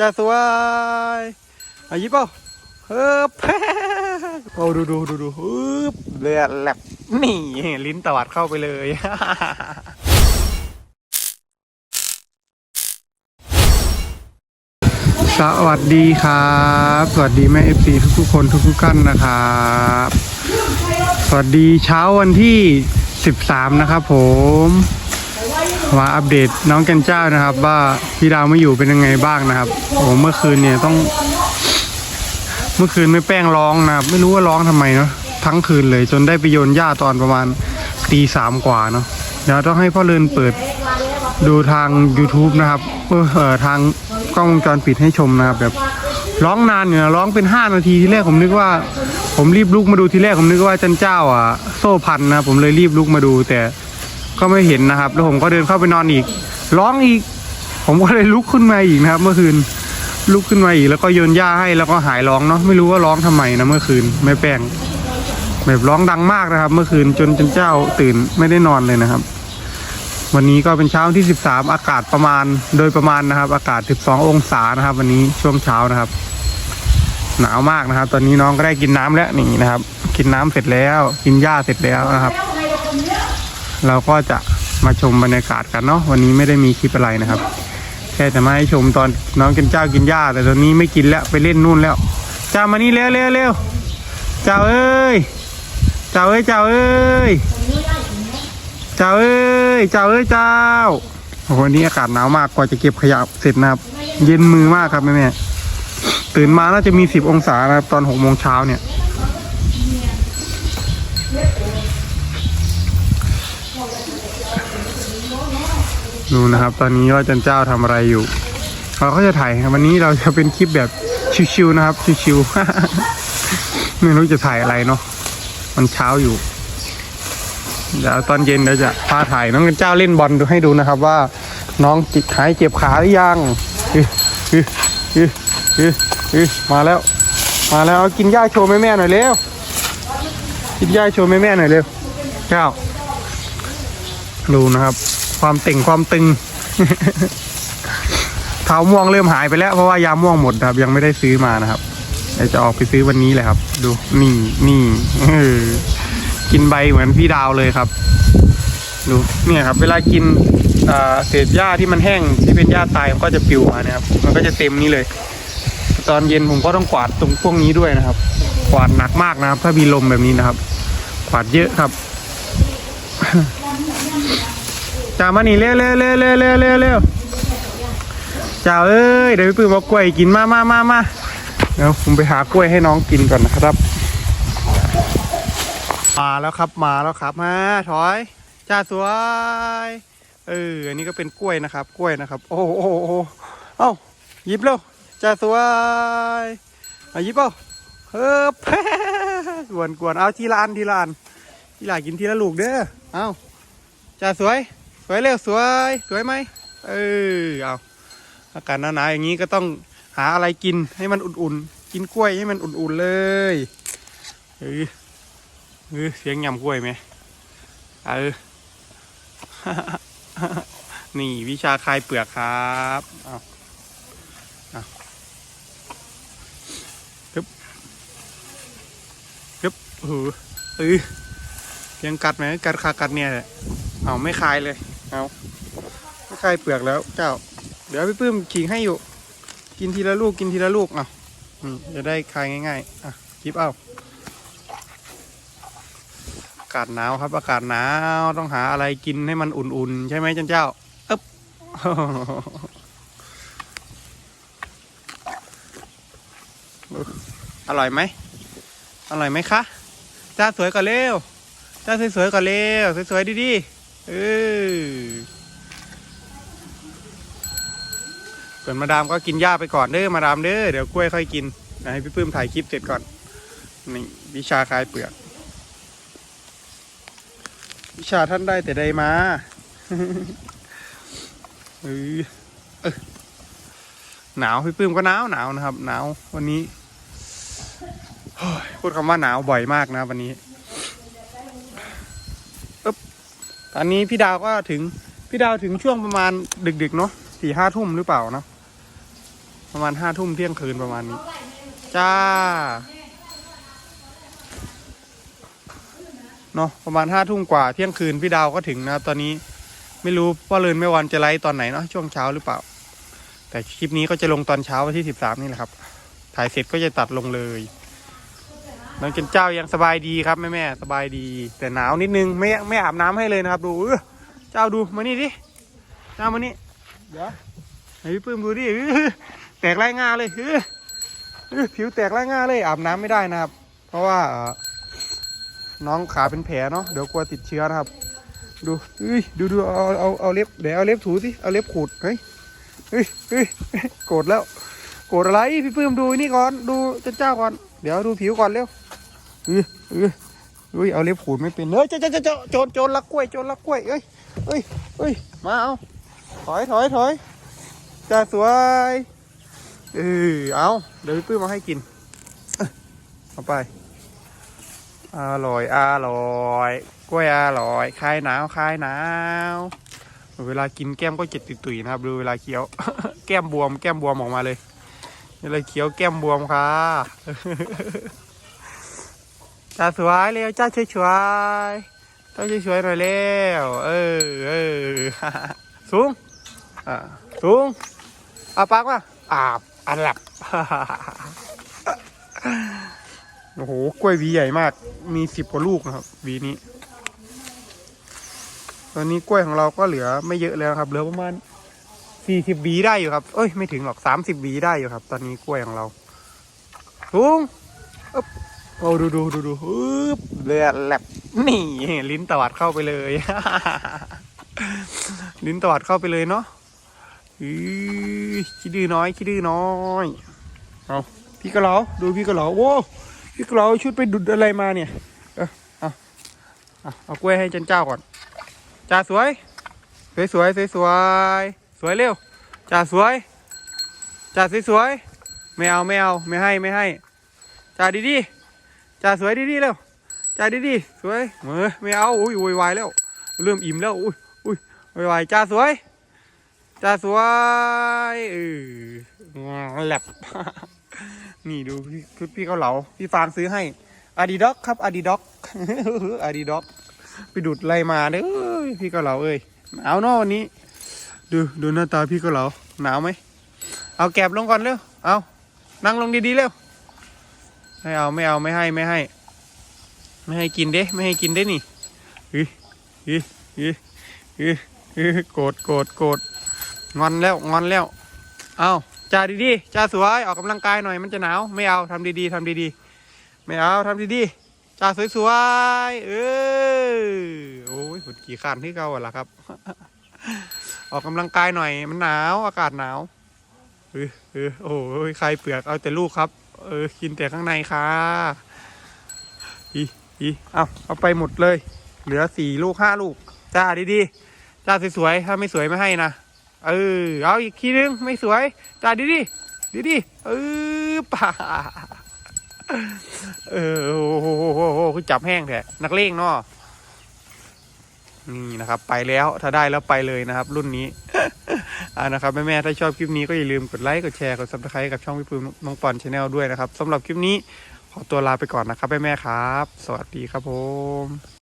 จะสวยอายิบเปล่าเฮ้บโอ้ดูดูดูดูฮึบเลือดแลบนี่ลิ้นตวัดเข้าไปเลยสวัสดีครับ สวัสดีแม่เอฟซีทุกๆคนทุกๆท่านนะครับ สวัสดีเช้าวันที่ 13 นะครับผม มาอัปเดตน้องกันเจ้านะครับ ว่าพี่ดาวไม่อยู่เป็นยังไงบ้างนะครับโอ้เมื่อคืนเนี่ยต้อง เมื่อคืนไม่แป้งร้องนะครับ ไม่รู้ว่าร้องทำไมเนาะทั้งคืนเลยจนได้ไปโยนหญ้าตอนประมาณตีสามกว่าเนาะเดี๋ยวต้องให้พ่อเลินเปิดดูทาง YouTube นะครับเออเออทางกล้องวงจรปิดให้ชมนะครับ แบบร้องนานอยู่นะร้องเป็น 5 นาทีที่แรกผมนึกว่า ผมรีบลุกมาดูทีแรกผมนึกว่าจันเจ้าอะ โซ่พันนะผมเลยรีบลุกมาดูแต่ ก็ไม่เห็นนะครับ แล้วผมก็เดินเข้าไปนอนอีก ร้องอีก ผมก็เลยลุกขึ้นมาอีกนะครับ เมื่อคืน ลุกขึ้นมาอีก แล้วก็โยนหญ้าให้แล้วก็หายร้องเนาะไม่รู้ว่าร้องทำไมนะเมื่อคืนไม่แป้งแบบร้องดังมากนะครับ เมื่อคืนจนจนเจ้าตื่นไม่ได้นอนเลยนะครับ วันนี้ก็เป็นเช้าที่ 13 อากาศประมาณโดยประมาณนะครับ อากาศ 12 องศานะครับ วันนี้ช่วงเช้านะครับ หนาวมากนะครับ ตอนนี้น้องก็ได้กินน้ำแล้วนี่นะครับ กินน้ำเสร็จแล้ว กินหญ้าเสร็จแล้วนะครับ เราก็จะมาชมบรรยากาศกันเนาะวันนี้ไม่ได้มีคลิปอะไรนะครับ แค่จะมาให้ชมตอนน้องกินเจ้ากินหญ้าแต่ตอนนี้ไม่กินแล้วไปเล่นนู่นแล้ว เจ้ามานี่เร็วเร็วเร็วเจ้าเอ้ยเจ้าเอ้ยเจ้าเอ้ยเจ้าเอ้ยเจ้าเอ้ยเจ้าโอ้โหวันนี้อากาศหนาวมากกว่าจะเก็บขยะเสร็จนะครับ เย็นมือมากครับแม่แม่ตื่นมาน่าจะมีสิบองศานะครับตอนหกโมงเช้าเนี่ย ดูนะครับ ตอนนี้ว่าจันเจ้าทำอะไรอยู่ เราก็จะถ่ายวันนี้เราจะเป็นคลิปแบบชิวๆนะครับชิวๆไม่รู้จะถ่ายอะไรเนาะมันเช้าอยู่เดี๋ยวตอนเย็นเราจะพาถ่ายน้องจันเจ้าเล่นบอลดูให้ดูนะครับ ว่าน้องจิกหายเจ็บขาหรือยังอื้ออเออเออเออมาแล้ว มาแล้วเอากินหญ้าโชว์แม่แม่หน่อยเร็วกินหญ้าโชว์แม่แม่หน่อยเร็วเจ้าดูนะครับ ความเต่งความตึงเท้าม่วงเริ่มหายไปแล้วเพราะว่ายาม่วงหมดครับ ยังไม่ได้ซื้อมานะครับเดี๋ยวจะออกไปซื้อวันนี้แหละครับ ดูนี่นี่เออกินใบเหมือนพี่ดาวเลยครับ ดูเนี่ยครับ เวลากินอ่าเศษหญ้าที่มันแห้งที่เป็นหญ้าตายมันก็จะปลิวมานะครับ มันก็จะเต็มนี้เลย ตอนเย็นผมก็ต้องกวาดตรงพวกนี้ด้วยนะครับ กวาดหนักมากนะครับ ถ้ามีลมแบบนี้นะครับ กวาดเยอะครับ จ่ามานี่เร็วเร็วเร็วเร็วเร็วเร็วเร็วจ่าเอ้ยเดี๋ยวพี่ปื้มเอากล้วยกินมามามามาเดี๋ยวผมไปหากล้วยให้น้องกินก่อนนะครับ มาแล้วครับมาแล้วครับมาถอยจ่าสวยเอออันนี้ก็เป็นกล้วยนะครับ กล้วยนะครับ โอ้โหโอ้โหโอ้เอ้าหยิบเร็วจ่าสวยมาหยิบเปล่าเฮ้บกวนกวนเอาทีละอันทีละอันทีละกินทีละลูกเด้อเอาจ่าสวย วยเร็วสวย สวยไหมเออเอาอากาศหนาวๆอย่างนี้ก็ต้องหาอะไรกินให้มันอุ่นๆ กินกล้วยให้มันอุ่นๆเลยเออเออเสียงยำกล้วยไหมเออนี่วิชาคลายเปลือกครับเอาเอาฮึบฮึบเอเออเสียงกัดไหมกัดขากัดเนี่ยแหละเอาไม่คลายเลย เอาไม่คายเปลือกแล้ว เจ้า เดี๋ยวพี่ปื้มขิงให้อยู่ กินทีละลูกกินทีละลูกอะจะได้คายง่ายๆอะกิบเอาอากาศหนาวครับอากาศหนาวต้องหาอะไรกินให้มันอุ่นๆ ใช่ไหมจันเจ้าอึ๊บอร่อยไหมอร่อยไหมคะจ้าสวยก่อนเร็วจ้าสวยๆก่อนเร็วสวยๆดีๆ เออส่วนมาดามก็กินหญ้าไปก่อนเด้อมาดามเด้อเดี๋ยวกล้วยค่อยกินให้พี่ปื้มถ่ายคลิปเสร็จก่อนนี่วิชาคลายเปลือกวิชาท่านได้แต่ใดมาเออเออหนาวพี่ปื้มก็หนาวหนาวนะครับหนาววันนี้พูดคำว่าหนาวบ่อยมากนะวันนี้ ต อนนี้พี่ดาวก็ถึงพี่ดาวถึงช่วงประมาณดึกๆเนาะสี่ห้าทุ่มหรือเปล่านะประมาณห้าทุ่มเที่ยงคืนประมาณนี้ จ้าเนาะประมาณห้าทุ่มกว่าเที่ยงคืนพี่ดาวก็ถึงนะตอนนี้ไม่รู้ว่าเลินไม่วันจะไลฟ์ตอนไหนเนาะช่วงเช้าหรือเปล่า แต่คลิปนี้ก็จะลงตอนเช้าวันที่สิบสามนี่แหละครับ ถ่ายเสร็จก็จะตัดลงเลย น้องเจนเจ้ายังสบายดีครับแม่แม่ๆสบายดี แต่หนาวนิดนึงไม่ไม่อาบน้ำให้เลยนะครับดูเออเจ้าดูมานี่ดิเจ้ามานี่เดี๋ยวไหนพี่ปื้มดูดิเออแตกไรงาเลยเออเออผิวแตกไรงาเลยอาบน้ำไม่ได้นะครับ เพราะว่าเอ่อน้องขาเป็นแผลเนาะเดี๋ยวกลัวติดเชื้อนะครับ ดูเอ้ยดูดูเอาเอาเอาเล็บเดี๋ยวเอาเล็บถูสิเอาเล็บขูดเฮ้ยเฮ้ยเฮ้ยโกรธแล้วโกรธอะไรพี่ปื้มดูนี่ก่อนดูเจ้าเจ้าก่อนเดี๋ยวดูผิวก่อนเร็ว เออเออเฮ้ยเอาเล็บขูดไม่เป็นเฮ้ยเจ้าเจ้าเจ้าโจรโจรลักกล้วยโจรลักกล้วยเอ้ยเอ้ยเอ้ยมาเอาถอยถอยถอยจ่าสวยเออเอาเดี๋ยวพี่ปื้มมาให้กินเอาไปอร่อยอร่อยกล้วยอร่อยคลายหนาวคลายหนาวเวลากินแก้มก็เจ็ดตุยๆนะครับดูเวลาเคี้ยว แก้มบวม แก้มบวมออกมาเลยเวลาเคี้ยวแก้มบวมค่ะ จ้าสวยเร็วจ้าช่วยช่วยๆจ้าช่วยช่วยหน่อยเร็วเออเออสูงอ่าสูงอาปากว่าอาบอันหลับโอ้โหกล้วยหวีใหญ่มาก มีสิบกว่าลูกนะครับหวีนี้ ตอนนี้กล้วยของเราก็เหลือไม่เยอะแล้วครับ เหลือประมาณสี่สิบหวีได้อยู่ครับ เอ้ยไม่ถึงหรอกสามสิบหวีได้อยู่ครับ ตอนนี้กล้วยของเราทุงอ๊ โอ้ดูดูดูดูอึ๊บเลือดแลบนี่ลิ้นตวัดเข้าไปเลย ลิ้นตวัดเข้าไปเลยเนาะอื้อคิดดื้อน้อยคิดดื้อน้อยเอาพี่กระเหลาดูพี่กระเหลาโว้พี่กระเหลาชุดไปดุดอะไรมาเนี่ยเออเอาเอาเอากล้วยให้จันเจ้าก่อนจ่าสวย สวยสวยสวยสวยสวยเร็วจ่าสวยจ่าสวยสวยไม่เอาไม่เอาไม่ให้ไม่ให้จ่าดีดี จ่าสวยดีดีเร็วจ่าดีดีสวยเออไม่เอาอุ้ยโวยวายแล้ว เริ่มอิ่มแล้วอุ้ยอุ้ยโวยวายจ่าสวยจ่าสวยเออแลบนี่ดูพี่พี่เขาเหลาพี่ฟางซื้อให้อาดิด็อกครับอาดิด็อกอาดิด็อกไปดูดไรมาเด้อพี่เขาเหลาเอ้ยหนาวเนาะวันนี้ ดูดูหน้าตาพี่เขาเหลาหนาวไหมเอาแกบลงก่อนเร็วเอานั่งลงดีๆเร็ว ไม่เอาไม่เอาไม่ให้ไม่ให้ ไม่ให้กินเด้ไม่ให้กินเด้นี่อืออืออืออืออือโกรธโกรธโกรธงอนแล้วงอนแล้ว เอาจ่าดีๆจ่าสวยออกกำลังกายหน่อยมันจะหนาวไม่เอาทำดีๆทำดีๆ ไม่เอาทำดีๆจ่าสวยๆเออโอ้ยผดขี่ขันที่เก่าล่ะครับ ออกกำลังกายหน่อยมันหนาวอากาศหนาวเออเออโอ้ยใครเปลือกเอาแต่ลูกครับ เออ กินแต่ข้างในค่ะ อีอีเอาเอาไปหมดเลย เหลือสี่ลูกห้าลูกจ่าดีๆจ่าสวยๆ ถ้าไม่สวยไม่ให้นะ เออ เอาอีกทีนึง ไม่สวยจ่าดีดีดีดีเออป่าเออ โอ้โหโหโหคือจับแห้งแท้นักเลงเนาะนี่นะครับ ไปแล้ว ถ้าได้แล้วไปเลยนะครับ รุ่นนี้ อ่านะครับแม่ๆถ้าชอบคลิปนี้ก็อย่าลืมกดไลค์กดแชร์กดซับสไครต์กับช่องพี่ปื้มน้องปอนชาแนลด้วยนะครับสำหรับคลิปนี้ขอตัวลาไปก่อนนะครับแม่ๆครับ สวัสดีครับผม